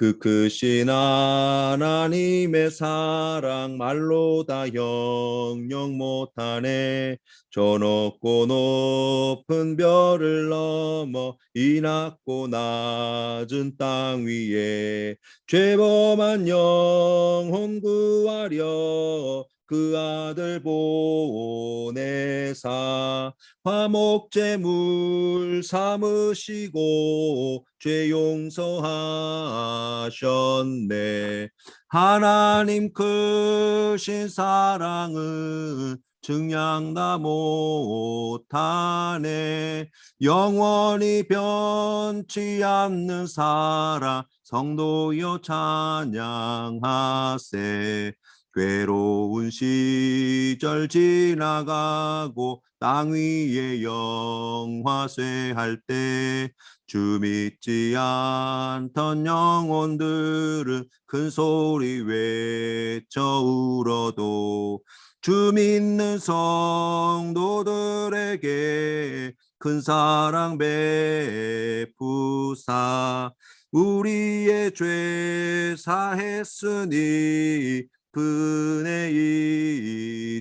그 크신 하나님의 사랑 말로 다 영영 못하네. 저 높고 높은 별을 넘어 이 낮고 낮은 땅 위에 죄범한 영혼 구하려 그 아들 보내사. 화목제물 삼으시고 죄 용서하 셨네. 하나님 크신 사랑은 증량다 못하네. 영원히 변치 않는 사랑 성도여 찬양하세. 괴로운 시절 지나가고 땅 위에 영화쇠할 때 주 믿지 않던 영혼들은 큰 소리 외쳐 울어도 주 믿는 성도들에게 큰 사랑 베푸사. 우리의 죄 사했으니 그네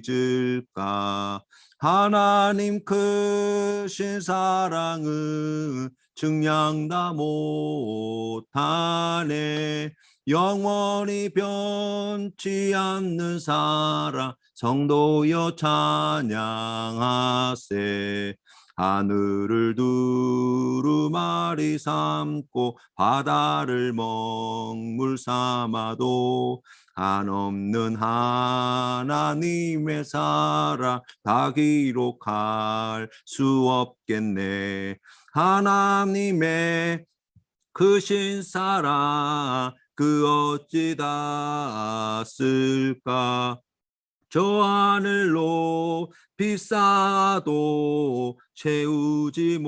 잊을까? 하나님 크신 사랑은 증량다 못하네 영원히 변치 않는 사랑 성도여 찬양하세. 하늘을 두루마리 삼고 바다를 먹물 삼아도 한없는 하나님의 사랑 다 기록할 수 없겠네. 하나님의 크신 사랑 그 어찌 다 쓸까? 저 하늘로 비싸도 채우지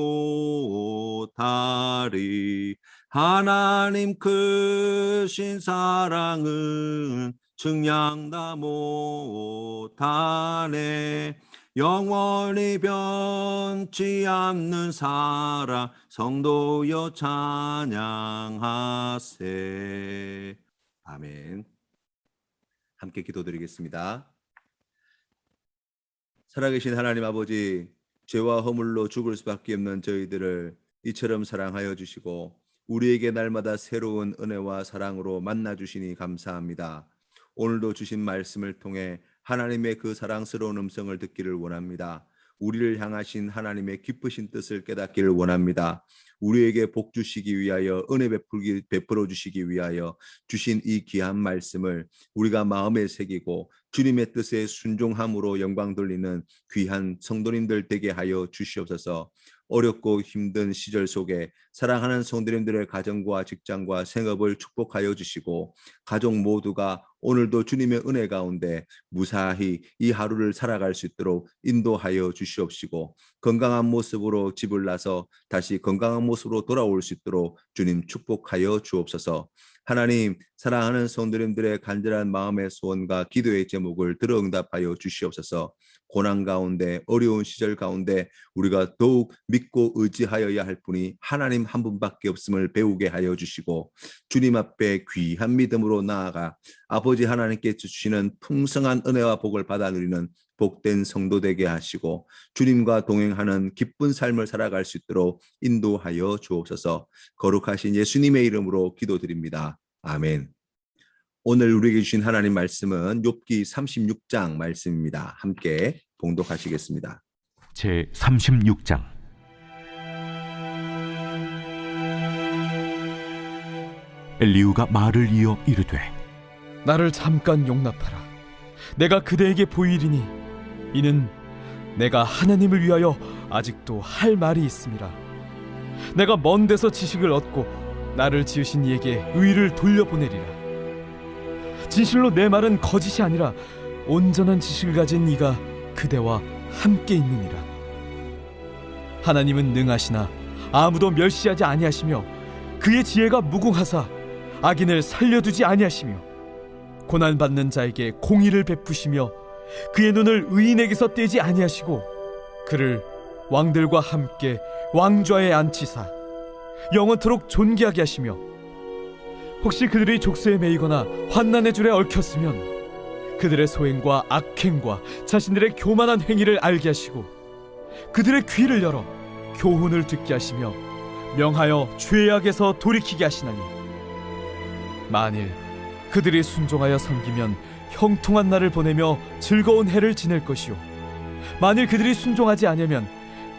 못하리 하나님 크신 사랑은 증량다 못하네. 영원히 변치 않는 사랑 성도여 찬양하세. 아멘. 함께 기도드리겠습니다. 살아계신 하나님 아버지 죄와 허물로 죽을 수밖에 없는 저희들을 이처럼 사랑하여 주시고 우리에게 날마다 새로운 은혜와 사랑으로 만나 주시니 감사합니다. 오늘도 주신 말씀을 통해 하나님의 그 사랑스러운 음성을 듣기를 원합니다. 우리를 향하신 하나님의 기쁘신 뜻을 깨닫기를 원합니다. 우리에게 복 주시기 위하여 은혜 베풀기 베풀어 주시기 위하여 주신 이 귀한 말씀을 우리가 마음에 새기고 주님의 뜻에 순종함으로 영광 돌리는 귀한 성도님들 되게 하여 주시옵소서. 어렵고 힘든 시절 속에 사랑하는 성도님들의 가정과 직장과 생업을 축복하여 주시고 가족 모두가 오늘도 주님의 은혜 가운데 무사히 이 하루를 살아갈 수 있도록 인도하여 주시옵시고 건강한 모습으로 집을 나서 다시 건강한 모습으로 돌아올 수 있도록 주님 축복하여 주옵소서. 하나님 사랑하는 성도님들의 간절한 마음의 소원과 기도의 제목을 들어 응답하여 주시옵소서. 고난 가운데 어려운 시절 가운데 우리가 더욱 믿고 의지하여야 할 분이 하나님 한 분밖에 없음을 배우게 하여 주시고 주님 앞에 귀한 믿음으로 나아가 아버지 하나님께 주시는 풍성한 은혜와 복을 받아 누리는 복된 성도 되게 하시고 주님과 동행하는 기쁜 삶을 살아갈 수 있도록 인도하여 주옵소서 거룩하신 예수님의 이름으로 기도드립니다. 아멘. 오늘 우리에게 주신 하나님 말씀은 욥기 36장 말씀입니다. 함께 봉독하시겠습니다. 제 36장 엘리후가 말을 이어 이르되 나를 잠깐 용납하라. 내가 그대에게 보이리니 이는 내가 하나님을 위하여 아직도 할 말이 있음이라. 내가 먼 데서 지식을 얻고 나를 지으신 이에게 의를 돌려보내리라. 진실로 내 말은 거짓이 아니라 온전한 지식을 가진 이가 그대와 함께 있느니라. 하나님은 능하시나 아무도 멸시하지 아니하시며 그의 지혜가 무궁하사 악인을 살려두지 아니하시며 고난 받는 자에게 공의를 베푸시며 그의 눈을 의인에게서 떼지 아니하시고 그를 왕들과 함께 왕좌에 앉히사 영원토록 존귀하게 하시며 혹시 그들이 족쇄에 매이거나 환난의 줄에 얽혔으면 그들의 소행과 악행과 자신들의 교만한 행위를 알게 하시고 그들의 귀를 열어 교훈을 듣게 하시며 명하여 죄악에서 돌이키게 하시나니 만일 그들이 순종하여 섬기면 형통한 날을 보내며 즐거운 해를 지낼 것이요 만일 그들이 순종하지 아니하면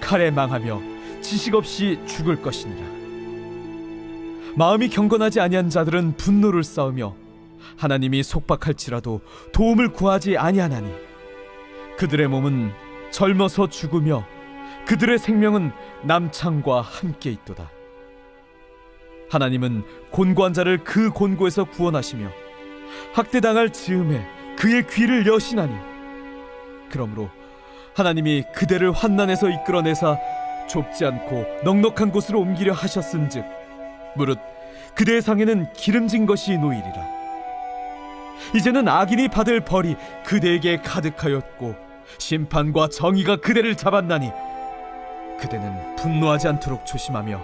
칼에 망하며 지식 없이 죽을 것이니라 마음이 경건하지 아니한 자들은 분노를 쌓으며 하나님이 속박할지라도 도움을 구하지 아니하나니 그들의 몸은 젊어서 죽으며 그들의 생명은 남창과 함께 있도다. 하나님은 곤고한 자를 그 곤고에서 구원하시며 학대당할 즈음에 그의 귀를 여시나니 그러므로 하나님이 그대를 환난에서 이끌어내사 좁지 않고 넉넉한 곳으로 옮기려 하셨은즉 무릇 그대의 상에는 기름진 것이 놓이리라 이제는 악인이 받을 벌이 그대에게 가득하였고 심판과 정의가 그대를 잡았나니 그대는 분노하지 않도록 조심하며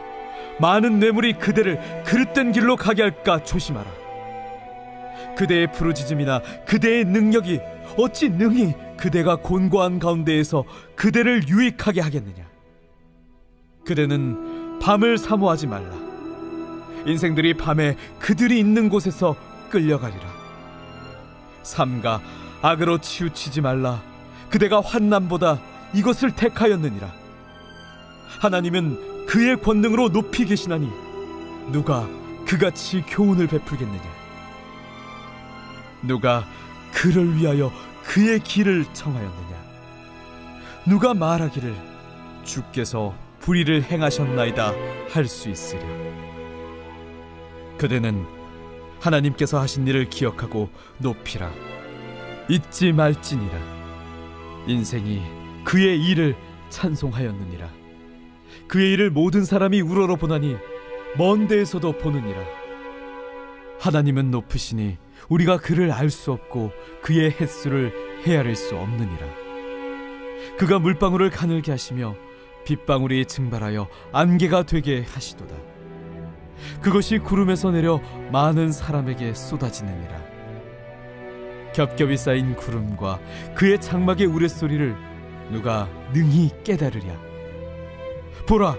많은 뇌물이 그대를 그릇된 길로 가게 할까 조심하라. 그대의 부르짖음이나 그대의 능력이 어찌 능히 그대가 곤고한 가운데에서 그대를 유익하게 하겠느냐? 그대는 밤을 사모하지 말라. 인생들이 밤에 그들이 있는 곳에서 끌려가리라. 삼가 악으로 치우치지 말라. 그대가 환난보다 이것을 택하였느니라. 하나님은 그의 권능으로 높이 계시나니 누가 그같이 교훈을 베풀겠느냐 누가 그를 위하여 그의 길을 청하였느냐 누가 말하기를 주께서 불의를 행하셨나이다 할 수 있으랴 그대는 하나님께서 하신 일을 기억하고 높이라 잊지 말지니라 인생이 그의 일을 찬송하였느니라 그의 일을 모든 사람이 우러러 보나니 먼 데에서도 보느니라. 하나님은 높으시니 우리가 그를 알 수 없고 그의 횟수를 헤아릴 수 없느니라. 그가 물방울을 가늘게 하시며 빗방울이 증발하여 안개가 되게 하시도다. 그것이 구름에서 내려 많은 사람에게 쏟아지느니라. 겹겹이 쌓인 구름과 그의 장막의 우레소리를 누가 능히 깨달으랴. 보라,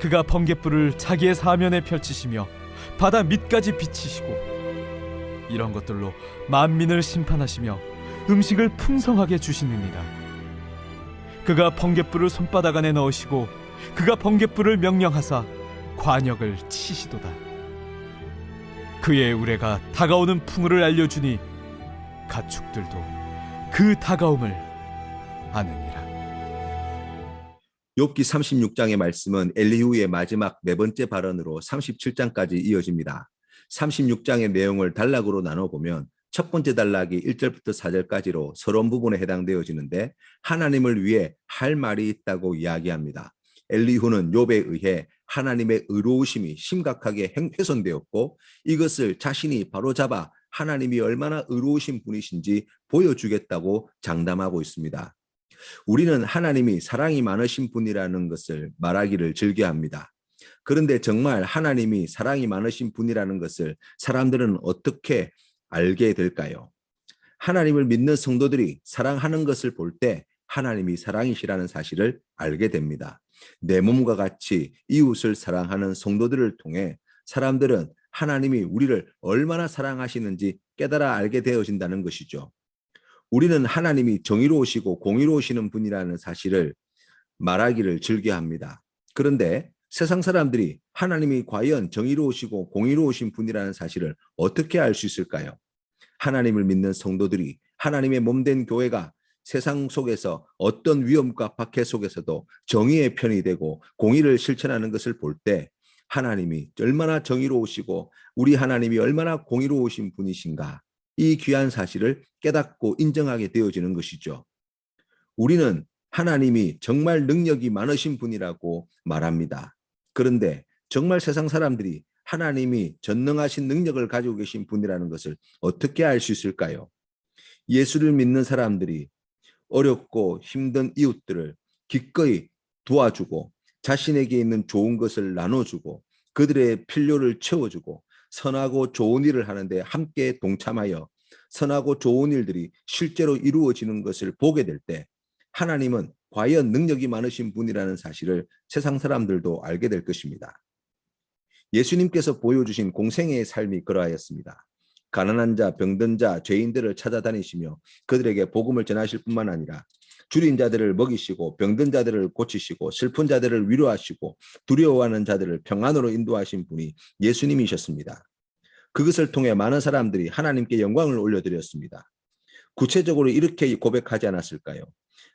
그가 번갯불을 자기의 사면에 펼치시며 바다 밑까지 비치시고 이런 것들로 만민을 심판하시며 음식을 풍성하게 주시느니라. 그가 번갯불을 손바닥 안에 넣으시고 그가 번갯불을 명령하사 관역을 치시도다. 그의 우레가 다가오는 풍우를 알려주니 가축들도 그 다가옴을 아느니라. 욥기 36장의 말씀은 엘리후의 마지막 네 번째 발언으로 37장까지 이어집니다. 36장의 내용을 단락으로 나눠 보면 첫 번째 단락이 1절부터 4절까지로 서론 부분에 해당되어지는데 하나님을 위해 할 말이 있다고 이야기합니다. 엘리후는 욥에 의해 하나님의 의로우심이 심각하게 행- 훼손되었고 이것을 자신이 바로잡아 하나님이 얼마나 의로우신 분이신지 보여주겠다고 장담하고 있습니다. 우리는 하나님이 사랑이 많으신 분이라는 것을 말하기를 즐겨합니다. 그런데 정말 하나님이 사랑이 많으신 분이라는 것을 사람들은 어떻게 알게 될까요? 하나님을 믿는 성도들이 사랑하는 것을 볼 때 하나님이 사랑이시라는 사실을 알게 됩니다. 내 몸과 같이 이웃을 사랑하는 성도들을 통해 사람들은 하나님이 우리를 얼마나 사랑하시는지 깨달아 알게 되어진다는 것이죠. 우리는 하나님이 정의로우시고 공의로우시는 분이라는 사실을 말하기를 즐겨합니다. 그런데 세상 사람들이 하나님이 과연 정의로우시고 공의로우신 분이라는 사실을 어떻게 알 수 있을까요? 하나님을 믿는 성도들이 하나님의 몸된 교회가 세상 속에서 어떤 위험과 박해 속에서도 정의의 편이 되고 공의를 실천하는 것을 볼 때 하나님이 얼마나 정의로우시고 우리 하나님이 얼마나 공의로우신 분이신가 이 귀한 사실을 깨닫고 인정하게 되어지는 것이죠. 우리는 하나님이 정말 능력이 많으신 분이라고 말합니다. 그런데 정말 세상 사람들이 하나님이 전능하신 능력을 가지고 계신 분이라는 것을 어떻게 알 수 있을까요? 예수를 믿는 사람들이 어렵고 힘든 이웃들을 기꺼이 도와주고 자신에게 있는 좋은 것을 나눠주고 그들의 필요를 채워주고 선하고 좋은 일을 하는데 함께 동참하여 선하고 좋은 일들이 실제로 이루어지는 것을 보게 될 때 하나님은 과연 능력이 많으신 분이라는 사실을 세상 사람들도 알게 될 것입니다. 예수님께서 보여주신 공생애의 삶이 그러하였습니다. 가난한 자, 병든 자, 죄인들을 찾아다니시며 그들에게 복음을 전하실 뿐만 아니라 줄인 자들을 먹이시고 병든 자들을 고치시고 슬픈 자들을 위로하시고 두려워하는 자들을 평안으로 인도하신 분이 예수님이셨습니다. 그것을 통해 많은 사람들이 하나님께 영광을 올려드렸습니다. 구체적으로 이렇게 고백하지 않았을까요?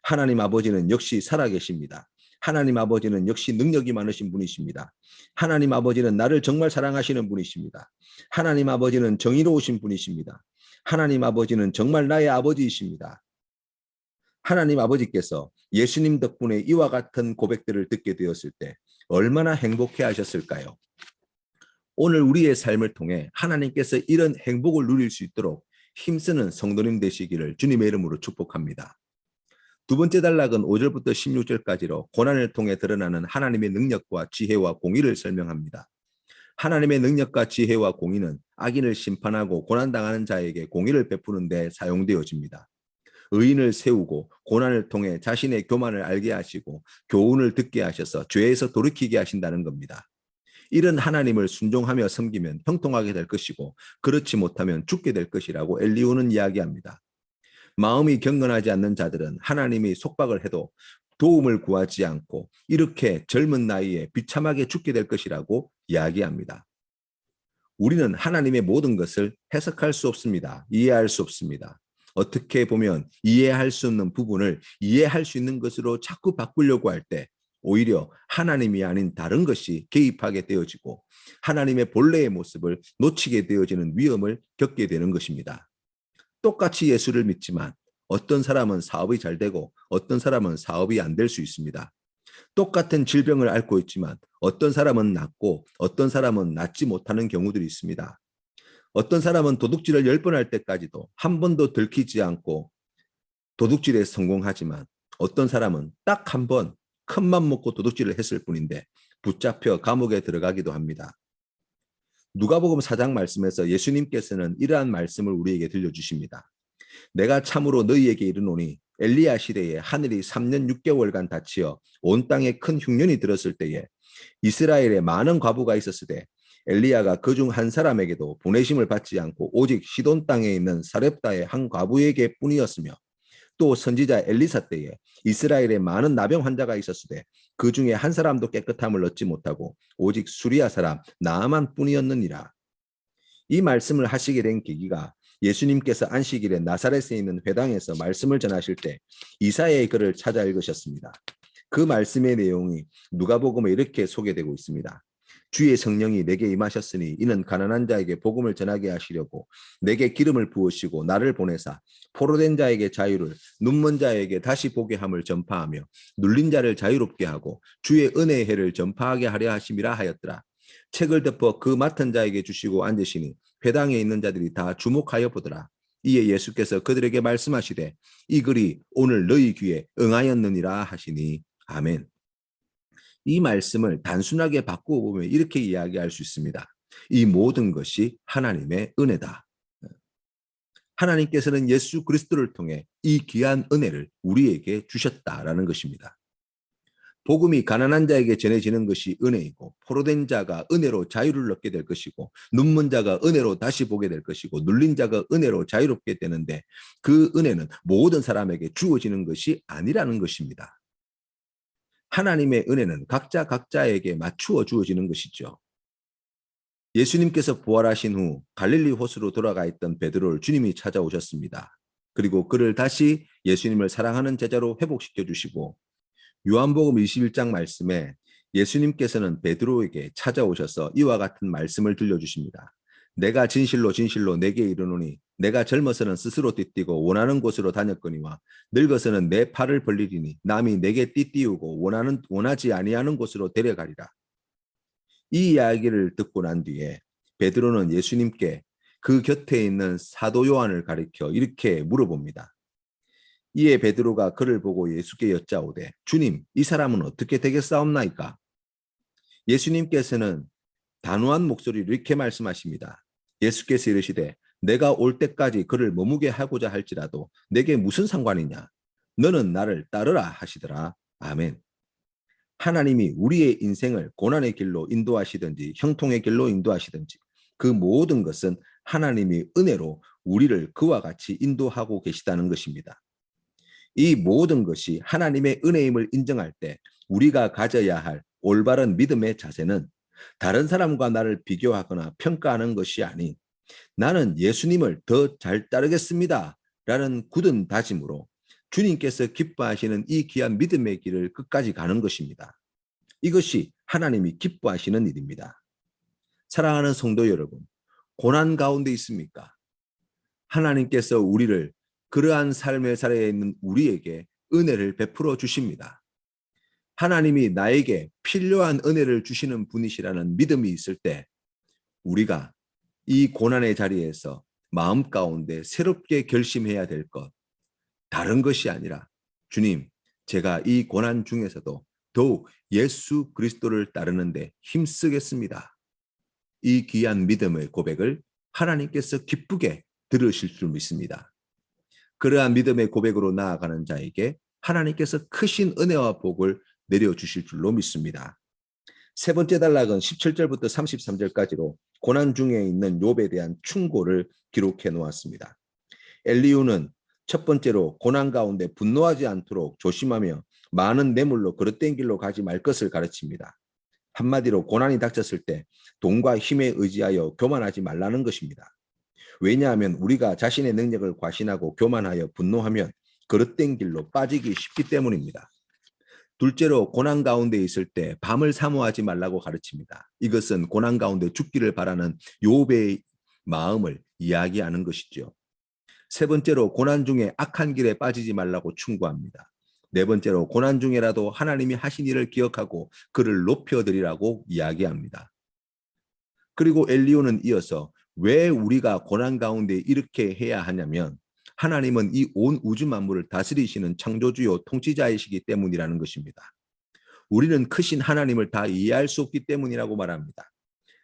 하나님 아버지는 역시 살아계십니다. 하나님 아버지는 역시 능력이 많으신 분이십니다. 하나님 아버지는 나를 정말 사랑하시는 분이십니다. 하나님 아버지는 정의로우신 분이십니다. 하나님 아버지는 정말 나의 아버지이십니다. 하나님 아버지께서 예수님 덕분에 이와 같은 고백들을 듣게 되었을 때 얼마나 행복해 하셨을까요? 오늘 우리의 삶을 통해 하나님께서 이런 행복을 누릴 수 있도록 힘쓰는 성도님 되시기를 주님의 이름으로 축복합니다. 두 번째 단락은 5절부터 16절까지로 고난을 통해 드러나는 하나님의 능력과 지혜와 공의를 설명합니다. 하나님의 능력과 지혜와 공의는 악인을 심판하고 고난당하는 자에게 공의를 베푸는 데 사용되어집니다. 의인을 세우고 고난을 통해 자신의 교만을 알게 하시고 교훈을 듣게 하셔서 죄에서 돌이키게 하신다는 겁니다. 이런 하나님을 순종하며 섬기면 형통하게 될 것이고 그렇지 못하면 죽게 될 것이라고 엘리오는 이야기합니다. 마음이 경건하지 않는 자들은 하나님이 속박을 해도 도움을 구하지 않고 이렇게 젊은 나이에 비참하게 죽게 될 것이라고 이야기합니다. 우리는 하나님의 모든 것을 해석할 수 없습니다. 이해할 수 없습니다. 어떻게 보면 이해할 수 없는 부분을 이해할 수 있는 것으로 자꾸 바꾸려고 할 때 오히려 하나님이 아닌 다른 것이 개입하게 되어지고 하나님의 본래의 모습을 놓치게 되어지는 위험을 겪게 되는 것입니다. 똑같이 예수를 믿지만 어떤 사람은 사업이 잘 되고 어떤 사람은 사업이 안 될 수 있습니다. 똑같은 질병을 앓고 있지만 어떤 사람은 낫고 어떤 사람은 낫지 못하는 경우들이 있습니다. 어떤 사람은 도둑질을 열 번 할 때까지도 한 번도 들키지 않고 도둑질에 성공하지만 어떤 사람은 딱 한 번 큰맘 먹고 도둑질을 했을 뿐인데 붙잡혀 감옥에 들어가기도 합니다. 누가복음 4장 말씀에서 예수님께서는 이러한 말씀을 우리에게 들려주십니다. 내가 참으로 너희에게 이르노니 엘리야 시대에 하늘이 3년 6개월간 닫히어 온 땅에 큰 흉년이 들었을 때에 이스라엘에 많은 과부가 있었을 때 엘리야가 그 중 한 사람에게도 보내심을 받지 않고 오직 시돈 땅에 있는 사렙다의 한 과부에게 뿐이었으며 또 선지자 엘리사 때에 이스라엘에 많은 나병 환자가 있었을 때그 중에 한 사람도 깨끗함을 얻지 못하고 오직 수리아 사람 나아만 뿐이었느니라. 이 말씀을 하시게 된 계기가 예수님께서 안식일에 나사렛에 있는 회당에서 말씀을 전하실 때 이사야의 글을 찾아 읽으셨습니다. 그 말씀의 내용이 누가복음에 이렇게 소개되고 있습니다. 주의 성령이 내게 임하셨으니 이는 가난한 자에게 복음을 전하게 하시려고 내게 기름을 부으시고 나를 보내사 포로된 자에게 자유를 눈먼 자에게 다시 보게 함을 전파하며 눌린 자를 자유롭게 하고 주의 은혜의 해를 전파하게 하려 하심이라 하였더라. 책을 덮어 그 맡은 자에게 주시고 앉으시니 회당에 있는 자들이 다 주목하여 보더라. 이에 예수께서 그들에게 말씀하시되 이 글이 오늘 너희 귀에 응하였느니라 하시니 아멘. 이 말씀을 단순하게 바꾸어 보면 이렇게 이야기할 수 있습니다. 이 모든 것이 하나님의 은혜다. 하나님께서는 예수 그리스도를 통해 이 귀한 은혜를 우리에게 주셨다라는 것입니다. 복음이 가난한 자에게 전해지는 것이 은혜이고 포로된 자가 은혜로 자유를 얻게 될 것이고 눈먼 자가 은혜로 다시 보게 될 것이고 눌린 자가 은혜로 자유롭게 되는데 그 은혜는 모든 사람에게 주어지는 것이 아니라는 것입니다. 하나님의 은혜는 각자 각자에게 맞추어 주어지는 것이죠. 예수님께서 부활하신 후 갈릴리 호수로 돌아가 있던 베드로를 주님이 찾아오셨습니다. 그리고 그를 다시 예수님을 사랑하는 제자로 회복시켜 주시고 요한복음 21장 말씀에 예수님께서는 베드로에게 찾아오셔서 이와 같은 말씀을 들려주십니다. 내가 진실로 진실로 내게 이르노니 내가 젊어서는 스스로 띠뛰고 원하는 곳으로 다녔거니와 늙어서는 내 팔을 벌리리니 남이 내게 띠띠우고 원하는 원하지 아니하는 곳으로 데려가리라. 이 이야기를 듣고 난 뒤에 베드로는 예수님께 그 곁에 있는 사도 요한을 가리켜 이렇게 물어봅니다. 이에 베드로가 그를 보고 예수께 여짜오되 주님 이 사람은 어떻게 되겠사옵나이까? 예수님께서는 단호한 목소리로 이렇게 말씀하십니다. 예수께서 이르시되 내가 올 때까지 그를 머무게 하고자 할지라도 내게 무슨 상관이냐? 너는 나를 따르라 하시더라. 아멘. 하나님이 우리의 인생을 고난의 길로 인도하시든지 형통의 길로 인도하시든지 그 모든 것은 하나님이 은혜로 우리를 그와 같이 인도하고 계시다는 것입니다. 이 모든 것이 하나님의 은혜임을 인정할 때 우리가 가져야 할 올바른 믿음의 자세는 다른 사람과 나를 비교하거나 평가하는 것이 아닌 나는 예수님을 더 잘 따르겠습니다. 라는 굳은 다짐으로 주님께서 기뻐하시는 이 귀한 믿음의 길을 끝까지 가는 것입니다. 이것이 하나님이 기뻐하시는 일입니다. 사랑하는 성도 여러분, 고난 가운데 있습니까? 하나님께서 우리를 그러한 삶의 사례에 있는 우리에게 은혜를 베풀어 주십니다. 하나님이 나에게 필요한 은혜를 주시는 분이시라는 믿음이 있을 때 우리가 이 고난의 자리에서 마음 가운데 새롭게 결심해야 될 것, 다른 것이 아니라 주님, 제가 이 고난 중에서도 더욱 예수 그리스도를 따르는데 힘쓰겠습니다. 이 귀한 믿음의 고백을 하나님께서 기쁘게 들으실 줄 믿습니다. 그러한 믿음의 고백으로 나아가는 자에게 하나님께서 크신 은혜와 복을 내려주실 줄로 믿습니다. 세 번째 단락은 17절부터 33절까지로 고난 중에 있는 욥에 대한 충고를 기록해 놓았습니다. 엘리우는 첫 번째로 고난 가운데 분노하지 않도록 조심하며 많은 뇌물로 그릇된 길로 가지 말 것을 가르칩니다. 한마디로 고난이 닥쳤을 때 돈과 힘에 의지하여 교만하지 말라는 것입니다. 왜냐하면 우리가 자신의 능력을 과신하고 교만하여 분노하면 그릇된 길로 빠지기 쉽기 때문입니다. 둘째로 고난 가운데 있을 때 밤을 사모하지 말라고 가르칩니다. 이것은 고난 가운데 죽기를 바라는 요배의 마음을 이야기하는 것이죠. 세 번째로 고난 중에 악한 길에 빠지지 말라고 충고합니다. 네 번째로 고난 중에라도 하나님이 하신 일을 기억하고 그를 높여드리라고 이야기합니다. 그리고 엘리오는 이어서 왜 우리가 고난 가운데 이렇게 해야 하냐면 하나님은 이 온 우주 만물을 다스리시는 창조주요 통치자이시기 때문이라는 것입니다. 우리는 크신 하나님을 다 이해할 수 없기 때문이라고 말합니다.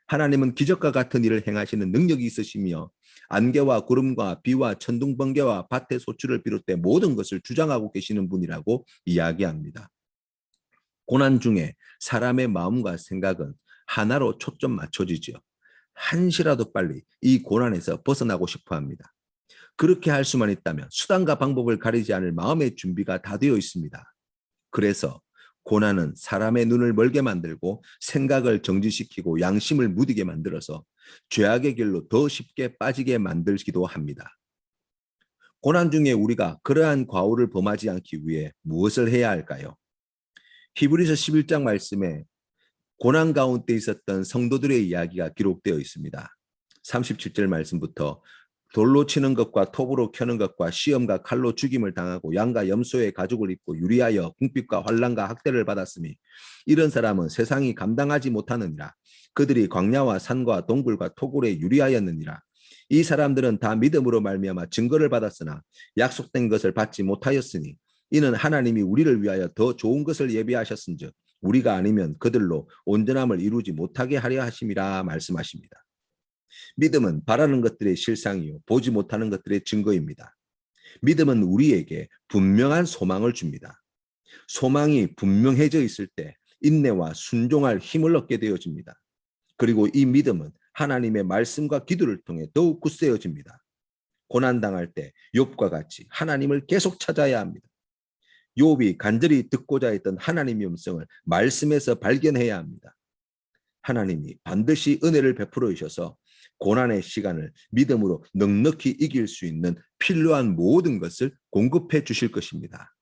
하나님은 기적과 같은 일을 행하시는 능력이 있으시며 안개와 구름과 비와 천둥 번개와 밭의 소출을 비롯해 모든 것을 주장하고 계시는 분이라고 이야기합니다. 고난 중에 사람의 마음과 생각은 하나로 초점 맞춰지죠. 한시라도 빨리 이 고난에서 벗어나고 싶어 합니다. 그렇게 할 수만 있다면 수단과 방법을 가리지 않을 마음의 준비가 다 되어 있습니다. 그래서 고난은 사람의 눈을 멀게 만들고 생각을 정지시키고 양심을 무디게 만들어서 죄악의 길로 더 쉽게 빠지게 만들기도 합니다. 고난 중에 우리가 그러한 과오를 범하지 않기 위해 무엇을 해야 할까요? 히브리서 11장 말씀에 고난 가운데 있었던 성도들의 이야기가 기록되어 있습니다. 37절 말씀부터 돌로 치는 것과 톱으로 켜는 것과 시험과 칼로 죽임을 당하고 양과 염소의 가죽을 입고 유리하여 궁핍과 환란과 학대를 받았으니 이런 사람은 세상이 감당하지 못하느니라 그들이 광야와 산과 동굴과 토굴에 유리하였느니라 이 사람들은 다 믿음으로 말미암아 증거를 받았으나 약속된 것을 받지 못하였으니 이는 하나님이 우리를 위하여 더 좋은 것을 예비하셨은즉 우리가 아니면 그들로 온전함을 이루지 못하게 하려 하심이라 말씀하십니다. 믿음은 바라는 것들의 실상이요 보지 못하는 것들의 증거입니다. 믿음은 우리에게 분명한 소망을 줍니다. 소망이 분명해져 있을 때 인내와 순종할 힘을 얻게 되어집니다. 그리고 이 믿음은 하나님의 말씀과 기도를 통해 더욱 굳세어집니다. 고난 당할 때 욥과 같이 하나님을 계속 찾아야 합니다. 욥이 간절히 듣고자 했던 하나님의 음성을 말씀에서 발견해야 합니다. 하나님이 반드시 은혜를 베풀어 주셔서 고난의 시간을 믿음으로 넉넉히 이길 수 있는 필요한 모든 것을 공급해 주실 것입니다.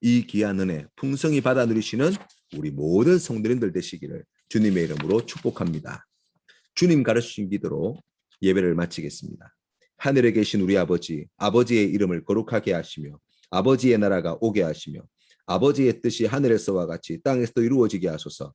이 귀한 은혜 풍성히 받아 누리시는 우리 모든 성도님들 되시기를 주님의 이름으로 축복합니다. 주님 가르치신 기도로 예배를 마치겠습니다. 하늘에 계신 우리 아버지, 아버지의 이름을 거룩하게 하시며 아버지의 나라가 오게 하시며 아버지의 뜻이 하늘에서와 같이 땅에서도 이루어지게 하소서.